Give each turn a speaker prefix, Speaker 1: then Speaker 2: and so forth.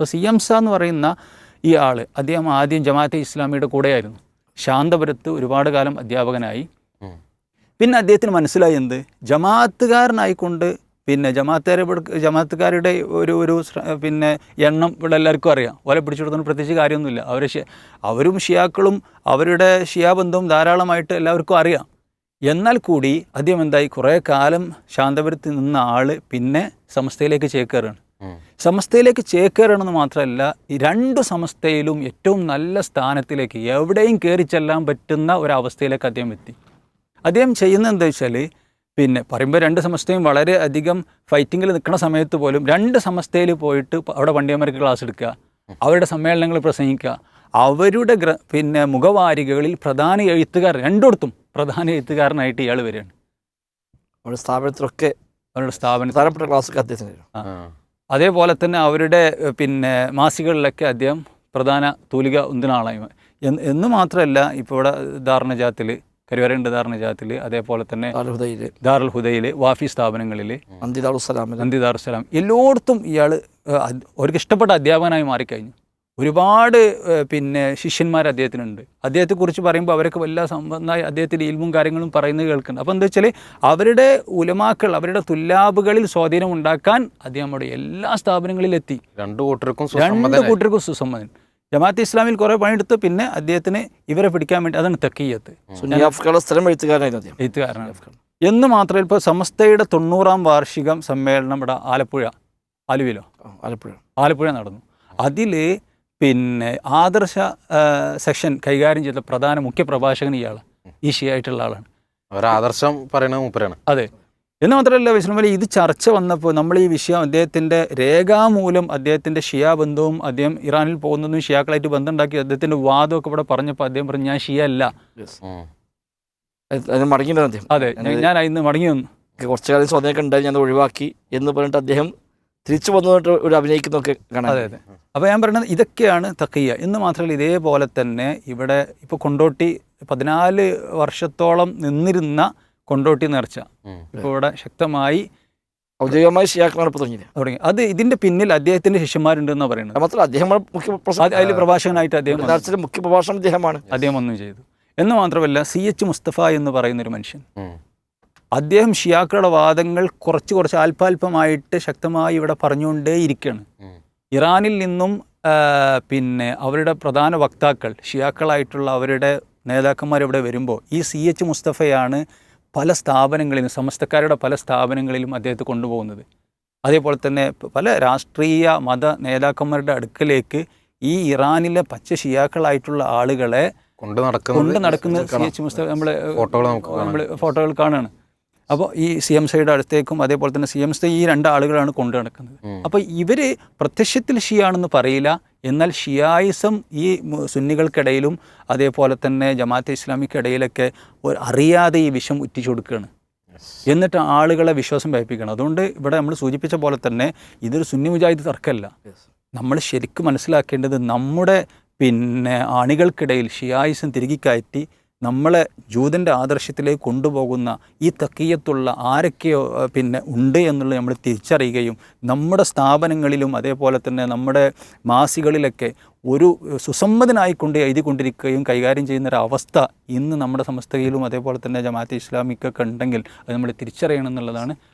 Speaker 1: ഇപ്പോൾ C M സ എന്ന് പറയുന്ന ഈ ആൾ അദ്ദേഹം ആദ്യം ജമാഅത്തെ ഇസ്ലാമിയുടെ കൂടെയായിരുന്നു. ശാന്തപുരത്ത് ഒരുപാട് കാലം അധ്യാപകനായി. പിന്നെ അദ്ദേഹത്തിന് മനസ്സിലായി എന്ത്? ജമാഅത്തുകാരനായിക്കൊണ്ട് പിന്നെ ജമാഅത്തുകാരെ ജമാഅത്തുകാരുടെ ഒരു ഒരു പിന്നെ എണ്ണം ഇവിടെ എല്ലാവർക്കും അറിയാം. ഓലെ പിടിച്ചെടുത്തൊന്നും പ്രത്യേകിച്ച് കാര്യമൊന്നുമില്ല. അവർ അവരും ഷിയാക്കളും അവരുടെ ഷിയാബന്ധവും ധാരാളമായിട്ട് എല്ലാവർക്കും അറിയാം. എന്നാൽ കൂടി അദ്ദേഹം എന്തായി? കുറേ കാലം ശാന്തപുരത്ത് നിന്ന ആൾ പിന്നെ സമസ്തയിലേക്ക് ചേക്കേറുകയാണ്. സമസ്തയിലേക്ക് ചേക്കേറണമെന്ന് മാത്രമല്ല ഈ രണ്ട് സമസ്തയിലും ഏറ്റവും നല്ല സ്ഥാനത്തിലേക്ക് എവിടെയും കയറി ചെല്ലാൻ പറ്റുന്ന ഒരവസ്ഥയിലേക്ക് അദ്ദേഹം എത്തി. അദ്ദേഹം ചെയ്യുന്നത് എന്താ വെച്ചാൽ പിന്നെ പറയുമ്പോൾ രണ്ട് സമസ്തയും വളരെ അധികം ഫൈറ്റിങ്ങിൽ നിൽക്കുന്ന സമയത്ത് പോലും രണ്ട് സമസ്തയിൽ പോയിട്ട് അവിടെ വണ്ടിയന്മാർക്ക് ക്ലാസ് എടുക്കുക അവരുടെ സമ്മേളനങ്ങൾ പ്രസംഗിക്കുക അവരുടെ ഗ്ര പിന്നെ മുഖവാരികകളിൽ പ്രധാന എഴുത്തുകാർ രണ്ടിടത്തും പ്രധാന എഴുത്തുകാരനായിട്ട് ഇയാൾ വരികയാണ്.
Speaker 2: അവരുടെ സ്ഥാപനത്തിലൊക്കെ
Speaker 1: അവരുടെ സ്ഥാപനം
Speaker 2: പ്രധാനപ്പെട്ട ക്ലാസ്സൊക്കെ അദ്ദേഹത്തിന്
Speaker 3: ആ.
Speaker 1: അതേപോലെ തന്നെ അവരുടെ പിന്നെ മാസികകളിലൊക്കെ അദ്ദേഹം പ്രധാന തൂലിക ഉന്തിനാളായ്മ. എന്ന് എന്ന് മാത്രമല്ല ഇപ്പോൾ ഇവിടെ ധാരണജാത്തിൽ കരുവരണ്ട് ധാരണജാത്തിൽ അതേപോലെ തന്നെ ദാറുൽ ഹുദയിൽ വാഫി സ്ഥാപനങ്ങളിൽ
Speaker 2: അന്തിദാറുസലാമിൽ
Speaker 1: നന്ദി ദാറുസലാം എല്ലായിടത്തും ഇയാൾ അവർക്ക് ഇഷ്ടപ്പെട്ട അധ്യാപകനായി മാറിക്കഴിഞ്ഞു. ഒരുപാട് പിന്നെ ശിഷ്യന്മാർ അദ്ദേഹത്തിനുണ്ട്. അദ്ദേഹത്തെക്കുറിച്ച് പറയുമ്പോൾ അവരൊക്കെ വല്ല സംബന്ധമായി അദ്ദേഹത്തിന്റെ ഇൽമും കാര്യങ്ങളും പറയുന്നത് കേൾക്കുന്നുണ്ട്. അപ്പോൾ എന്താ വെച്ചാൽ അവരുടെ ഉലമാക്കൾ അവരുടെ തുല്ലാബുകളിൽ സ്വാധീനം ഉണ്ടാക്കാൻ അദ്ദേഹം അവിടെ എല്ലാ സ്ഥാപനങ്ങളിലും സ്ഥാപനങ്ങളിലെത്തി.
Speaker 3: രണ്ടു കൂട്ടർക്കും
Speaker 1: രണ്ട്. കൂട്ടർക്കും സുസമ്മതൻ ജമാഅത്ത് ഇസ്ലാമിൽ കുറേ പണിയെടുത്ത് പിന്നെ അദ്ദേഹത്തിന് ഇവരെ പിടിക്കാൻ വേണ്ടി അതാണ്
Speaker 2: തെക്കീയത്ത് എഴുത്തുകാരനായിരുന്നു
Speaker 1: എന്ന് മാത്രമേ ഇപ്പോൾ സമസ്തയുടെ തൊണ്ണൂറാം വാർഷികം സമ്മേളനം ഇവിടെ ആലപ്പുഴ ആലുവയിലോ?
Speaker 2: ആലപ്പുഴ.
Speaker 1: ആലപ്പുഴ നടന്നു. അതിൽ പിന്നെ ആദർശ സെക്ഷൻ കൈകാര്യം ചെയ്ത പ്രധാന മുഖ്യ പ്രഭാഷകൻ ഇയാളാണ് ഈ ഷിയായിട്ടുള്ള ആളാണ്.
Speaker 3: ആദർശം പറയുന്നത് മൂപ്പരാണ്.
Speaker 1: അതെ. എന്ന് മാത്രമല്ല വിശ്രമലി ഇത് ചർച്ച വന്നപ്പോൾ നമ്മൾ ഈ വിഷയം അദ്ദേഹത്തിന്റെ രേഖാമൂലം അദ്ദേഹത്തിന്റെ ഷിയ ബന്ധവും അദ്ദേഹം ഇറാനിൽ പോകുന്നതും ഷിയാക്കളായിട്ട് ബന്ധമുണ്ടാക്കി അദ്ദേഹത്തിന്റെ വാദമൊക്കെ ഇവിടെ പറഞ്ഞപ്പോൾ അദ്ദേഹം പറഞ്ഞു ഞാൻ ഷിയ അല്ല.
Speaker 2: മടങ്ങിയിട്ടുണ്ട്
Speaker 1: അതെ. ഞാൻ- അതിന് മടങ്ങി വന്നു.
Speaker 2: കുറച്ചു കാലം സ്വാധീനമൊക്കെ ഉണ്ടായി ഞാൻ ഒഴിവാക്കി എന്ന് പറഞ്ഞിട്ട് അദ്ദേഹം തിരിച്ചു വന്നിട്ട് ഒരു അഭിനയിക്കുന്നൊക്കെ കാണാം
Speaker 1: അതെ അതെ. അപ്പോൾ ഞാൻ പറയുന്നത് ഇതൊക്കെയാണ് തക്കയ്യ ഇന്ന് മാത്രമല്ല ഇതേപോലെ തന്നെ ഇവിടെ ഇപ്പോൾ കൊണ്ടോട്ടി പതിനാല് വർഷത്തോളം നിന്നിരുന്ന കൊണ്ടോട്ടി നേർച്ച. ഇപ്പോൾ ഇവിടെ ശക്തമായി
Speaker 2: ഔദ്യോഗികമായി ഷിയാക്കളാണ് ഇപ്പോൾ തുടങ്ങിയത്.
Speaker 1: തുടങ്ങി. അത് ഇതിന്റെ പിന്നിൽ അദ്ദേഹത്തിന്റെ ശിഷ്യന്മാരുണ്ടെന്ന് പറയുന്നത്
Speaker 2: മാത്രമല്ല അദ്ദേഹം മുഖ്യ
Speaker 1: അത് അതിൽ പ്രഭാഷകനായിട്ട് അദ്ദേഹം
Speaker 2: മുഖ്യ പ്രഭാഷണം അദ്ദേഹമാണ്.
Speaker 1: അദ്ദേഹം ഒന്നും ചെയ്തു. എന്ന് മാത്രമല്ല സി എച്ച് മുസ്തഫ എന്ന് പറയുന്ന ഒരു മനുഷ്യൻ. അദ്ദേഹം ഷിയാക്കളുടെ വാദങ്ങൾ കുറച്ച് കുറച്ച് അല്പാൽപമായിട്ട് ശക്തമായി ഇവിടെ പറഞ്ഞുകൊണ്ടേയിരിക്കുകയാണ്.
Speaker 3: ഇരിക്കുകയാണ്
Speaker 1: ഇറാനിൽ നിന്നും പിന്നെ അവരുടെ പ്രധാന വക്താക്കൾ ഷിയാക്കളായിട്ടുള്ള അവരുടെ നേതാക്കന്മാർ ഇവിടെ വരുമ്പോൾ ഈ സി എച്ച് മുസ്തഫയാണ് പല സ്ഥാപനങ്ങളിലും സമസ്തക്കാരുടെ പല സ്ഥാപനങ്ങളിലും അദ്ദേഹത്തെ കൊണ്ടുപോകുന്നത്. അതേപോലെ തന്നെ പല രാഷ്ട്രീയ മത നേതാക്കന്മാരുടെ അടുക്കലേക്ക് ഈ ഇറാനിലെ പച്ച ഷിയാക്കളായിട്ടുള്ള ആളുകളെ
Speaker 3: കൊണ്ട് നടക്കുന്നത്
Speaker 1: കൊണ്ട് നടക്കുന്ന സി എച്ച് മുസ്തഫ നമ്മൾ
Speaker 3: ഫോട്ടോകൾ.
Speaker 1: നമ്മൾ ഫോട്ടോകൾ കാണുകയാണ് അപ്പോൾ ഈ സി എം സൈയുടെ അടുത്തേക്കും അതേപോലെ തന്നെ സി എം സി ഈ രണ്ട് ആളുകളാണ് കൊണ്ടു നടക്കുന്നത്. അപ്പോൾ ഇവർ പ്രത്യക്ഷത്തിൽ ഷിയാണെന്ന് പറയില്ല. എന്നാൽ ഷിയായിസം ഈ സുന്നികൾക്കിടയിലും അതേപോലെ തന്നെ ജമാഅത്തെ ഇസ്ലാമിക്കിടയിലൊക്കെ ഒരു അറിയാതെ ഈ വിഷം ഉറ്റിച്ചു കൊടുക്കുകയാണ്. എന്നിട്ട് ആളുകളെ വിശ്വാസം വയ്പ്പിക്കണം അതുകൊണ്ട് ഇവിടെ നമ്മൾ സൂചിപ്പിച്ച പോലെ തന്നെ ഇതൊരു സുന്നി മുജാഹിദ് തർക്കമല്ല. നമ്മൾ ശരിക്കും മനസ്സിലാക്കേണ്ടത് നമ്മുടെ പിന്നെ അണികൾക്കിടയിൽ ഷിയായിസം തിരികെ കയറ്റി നമ്മളെ ജൂതന്റെ ആദർശത്തിലേക്ക് കൊണ്ടുപോകുന്ന ഈ തക്കീയത്തുള്ള ആരൊക്കെയോ പിന്നെ ഉണ്ട് എന്നുള്ളത് നമ്മൾ തിരിച്ചറിയുകയും നമ്മുടെ സ്ഥാപനങ്ങളിലും അതേപോലെ തന്നെ നമ്മുടെ മാസികളിലൊക്കെ ഒരു സുസമ്മതനായിക്കൊണ്ട് എഴുതിക്കൊണ്ടിരിക്കുകയും കൈകാര്യം ചെയ്യുന്ന ഒരു അവസ്ഥ ഇന്ന് നമ്മുടെ സമസ്തയിലും അതേപോലെ തന്നെ ജമാഅത്ത് ഇസ്ലാമിക്കൊക്കെ ഉണ്ടെങ്കിൽ അത് നമ്മൾ തിരിച്ചറിയണം എന്നുള്ളതാണ്